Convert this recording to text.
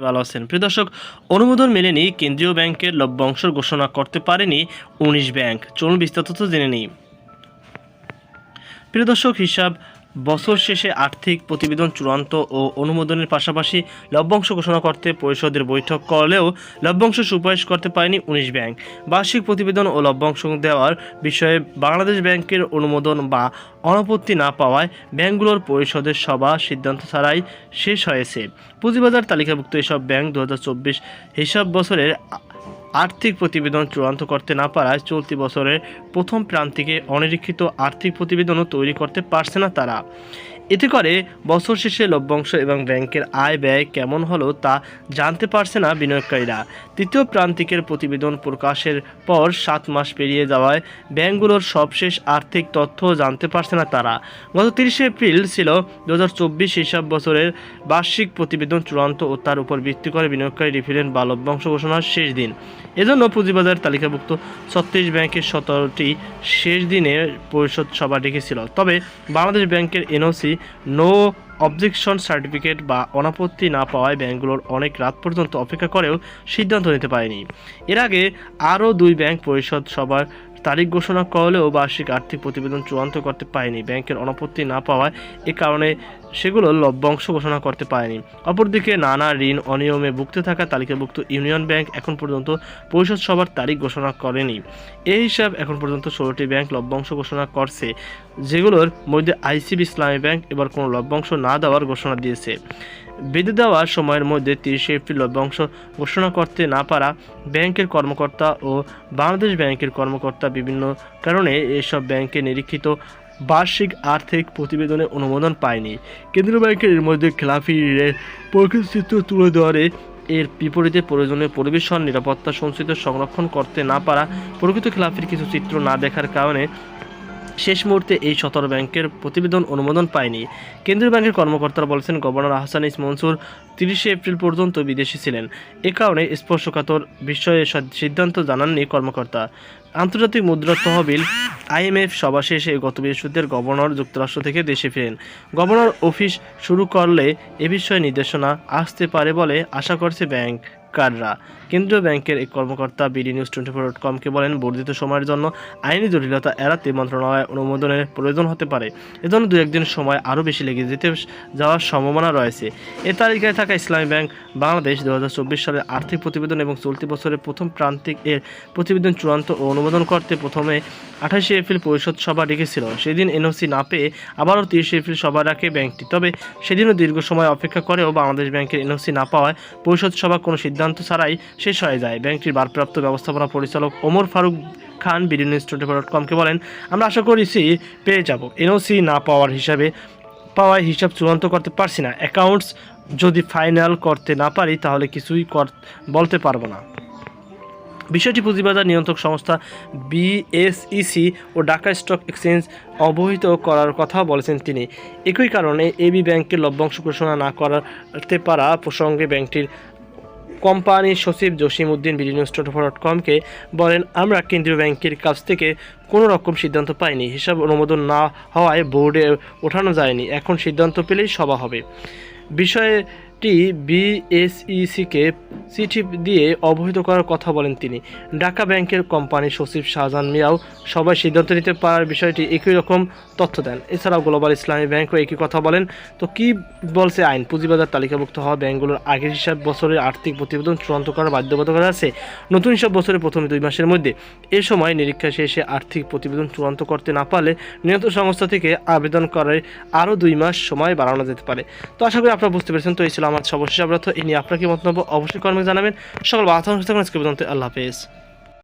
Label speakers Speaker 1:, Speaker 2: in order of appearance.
Speaker 1: ভালো আছেন। প্রিয় দর্শক, অনুমোদন মেলেনি কেন্দ্রীয় ব্যাংকের লভ্যাংশ ঘোষণা করতে পারেনি উনিশ ব্যাংক। চলুন বিস্তারিত জেনে নিই। প্রিয় দর্শক, হিসাব বছর শেষে আর্থিক প্রতিবেদন চূড়ান্ত ও অনুমোদনের পাশাপাশি লভ্যাংশ ঘোষণা করতে পরিষদের বৈঠক করলেও লভ্যাংশ সুপারিশ করতে পারেনি উনিশ ব্যাংক। বার্ষিক প্রতিবেদন ও লভ্যাংশ দেওয়ার বিষয়ে বাংলাদেশ ব্যাংকের অনুমোদন বা অনাপত্তি না পাওয়ায় ব্যাংকগুলোর পরিষদের সভা সিদ্ধান্ত ছাড়াই শেষ হয়েছে। পুঁজিবাজার তালিকাভুক্ত এসব ব্যাংক দু হাজার চব্বিশ হিসাব বছরের আর্থিক প্রতিবেদন চূড়ান্ত করতে না পারায় চলতি বছরের প্রথম প্রান্তিকে অনিরীক্ষিত আর্থিক প্রতিবেদনও তৈরি করতে পারছে না তারা। এতে করে বছর শেষে লভ্যাংশ এবং ব্যাংকের আয় ব্যয় কেমন হলো তা জানতে পারছে না বিনিয়োগকারীরা। তৃতীয় প্রান্তিকের প্রতিবেদন প্রকাশের পর সাত মাস পেরিয়ে যাওয়ায় ব্যাংকগুলোর সবশেষ আর্থিক তথ্য জানতে পারছে না তারা। গত তিরিশে এপ্রিল ছিল দু হাজার চব্বিশ হিসাব বছরের বার্ষিক প্রতিবেদন চূড়ান্ত ও তার উপর ভিত্তি করে বিনিয়োগকারী রিফিলেন্ট বা লভ্যাংশ ঘোষণার শেষ দিন। এজন্য পুঁজিবাজার তালিকাভুক্ত ছত্রিশ ব্যাংকের সতেরোটি শেষ দিনে পরিষদ সভা ডেকেছিল। তবে বাংলাদেশ ব্যাংকের এনওসি নো অবজেকশন সার্টিফিকেট বা অনাপত্তি না পাওয়ায় ব্যাংকগুলোর অনেক রাত পর্যন্ত অপেক্ষা করেও সিদ্ধান্ত নিতে পারেনি। এর আগে আরও দুই ব্যাংক পরিষদ সভার তারিখ ঘোষণা করলেও বার্ষিক আর্থিক প্রতিবেদন চূড়ান্ত করতে পারেনি। ব্যাংকের অনাপত্তি না পাওয়ায় এ কারণে সেগুলো লভ্যাংশ ঘোষণা করতে পারেনি। অপরদিকে নানা ঋণ অনিয়মে ভুগতে থাকা তালিকাভুক্ত ইউনিয়ন ব্যাংক এখন পর্যন্ত পরিষদ সভার তারিখ ঘোষণা করেনি। এই হিসাব এখন পর্যন্ত ষোলোটি ব্যাংক লভ্যাংশ ঘোষণা করছে, যেগুলোর মধ্যে আইসিবি ইসলামী ব্যাংক এবার কোনো লভ্যাংশ না দেওয়ার ঘোষণা দিয়েছে। বেঁধে দেওয়া সময়ের মধ্যে তিরিশে এপ্রিল লভ্যাংশ ঘোষণা করতে না পারা ব্যাংকের কর্মকর্তা ও বাংলাদেশ ব্যাংকের কর্মকর্তা বিভিন্ন কারণে এসব ব্যাংকে নিরীক্ষিত বার্ষিক আর্থিক প্রতিবেদনে অনুমোদন পায়নি। কেন্দ্রীয় ব্যাংকের এর মধ্যে খেলাফি ঋণের প্রকৃত চিত্র তুলে ধরে। এর বিপরীতে প্রয়োজনীয় পরিবেশন, নিরাপত্তা সঞ্চিত সংরক্ষণ করতে না পারা প্রকৃত খেলাফির কিছু চিত্র না দেখার কারণে শেষ মুহূর্তে এই সতেরো ব্যাংকের প্রতিবেদন অনুমোদন পায়নি। কেন্দ্রীয় ব্যাংকের কর্মকর্তারা বলেছেন, গভর্নর আহসান ইস মনসুর তিরিশে এপ্রিল পর্যন্ত বিদেশি ছিলেন। এ কারণে স্পর্শকাতর বিষয়ে সিদ্ধান্ত জানাননি কর্মকর্তা। আন্তর্জাতিক মুদ্রা তহবিল আইএমএফ সভা শেষে গত বৃহস্পতিবার গভর্নর যুক্তরাষ্ট্র থেকে দেশে ফেরেন। গভর্নর অফিস শুরু করলে এ বিষয়ে নির্দেশনা আসতে পারে বলে আশা করছে ব্যাংকাররা কেন্দ্রীয় ব্যাংকের এক কর্মকর্তা BD news twenty four dot কমকে বলেন, বর্ধিত সময়ের জন্য আইনি জটিলতা এড়াতে মন্ত্রণালয় অনুমোদনের প্রয়োজন হতে পারে। এজন্য দু, একদিন সময় আরও বেশি লেগে যেতে যাওয়ার সম্ভাবনা রয়েছে। এ তালিকায় থাকা ইসলামী ব্যাংক, বাংলাদেশ দু হাজার চব্বিশ সালের আর্থিক প্রতিবেদন এবং চলতি বছরের প্রথম প্রান্তিক এর প্রতিবেদন চূড়ান্ত ও অনুমোদন করতে প্রথমে আঠাশে এপ্রিল পরিষদ সভা ডেকেছিল। সেদিন এনওসি না পেয়ে আবারও তিরিশে এপ্রিল সভা রাখে ব্যাংকটি। তবে সেদিনও দীর্ঘ সময় অপেক্ষা করেও বাংলাদেশ ব্যাংকের এনওসি না পাওয়ায় পরিষদ সভা কোনো সিদ্ধান্ত ছাড়াই শেষ হয়ে যায়। ব্যাংকটির ভারপ্রাপ্ত ব্যবস্থাপনা পরিচালক Omar Faruk Khan BD twenty dot কমকে বলেন, আমরা আশা করেছি পেয়ে যাব। এনওসি না পাওয়ার হিসাবে, পাওয়ায় হিসাব চূড়ান্ত করতে পারছি না। অ্যাকাউন্টস যদি ফাইনাল করতে না পারি, তাহলে কিছুই বলতে পারব না। বিষয়টি পুঁজিবাজার নিয়ন্ত্রক সংস্থা বিএসইসি ও ঢাকা স্টক এক্সচেঞ্জ অবহিত করার কথা বলেছেন তিনি। একই কারণে এবি ব্যাংকের লভ্যাংশ ঘোষণা না করতে পারা প্রসঙ্গে ব্যাংকটির কোম্পানির সচিব জসিম উদ্দিন টোয়েন্টি ডট কমকে বলেন, আমরা কেন্দ্রীয় ব্যাংকের কাছ থেকে কোনো রকম সিদ্ধান্ত পাইনি। হিসাব অনুমোদন না হওয়ায় বোর্ডে ওঠানো যায়নি। এখন সিদ্ধান্ত পেলেই সভা হবে। বিষয়টি বিএসইসিকে চিঠি দিয়ে অবহিত করার কথা বলেন তিনি। ঢাকা ব্যাংকের কোম্পানি সচিব শাহজাহান মিয়াও সবাই সিদ্ধান্ত নিতে পারার বিষয়টি একই রকম তথ্য দেন। এছাড়াও গ্লোবাল ইসলামী ব্যাংকও একই কথা বলেন। তো কি বলছে আইন? পুঁজিবাজার তালিকাভুক্ত হওয়া ব্যাংকগুলোর আগের হিসাব বছরের আর্থিক প্রতিবেদন চূড়ান্ত করার বাধ্যবাধকতা আছে। নতুন হিসাব বছরের প্রথম দুই মাসের মধ্যে। এ সময় নিরীক্ষা শেষে আর্থিক প্রতিবেদন চূড়ান্ত করতে না পারলে নিয়ন্ত্রণ সংস্থা থেকে আবেদন করার আরও দুই মাস সময় বাড়ানো যেতে পারে। তো আশা করি আপনারা বুঝতে পেরেছেন। তো এই ছিল আমার সর্বশেষ অবরত এ নিয়ে আপনার কি মন্তব্য? অবশ্যই কর্মে জানাবেন। সকল বাধা আল্লাহ হাফেজ।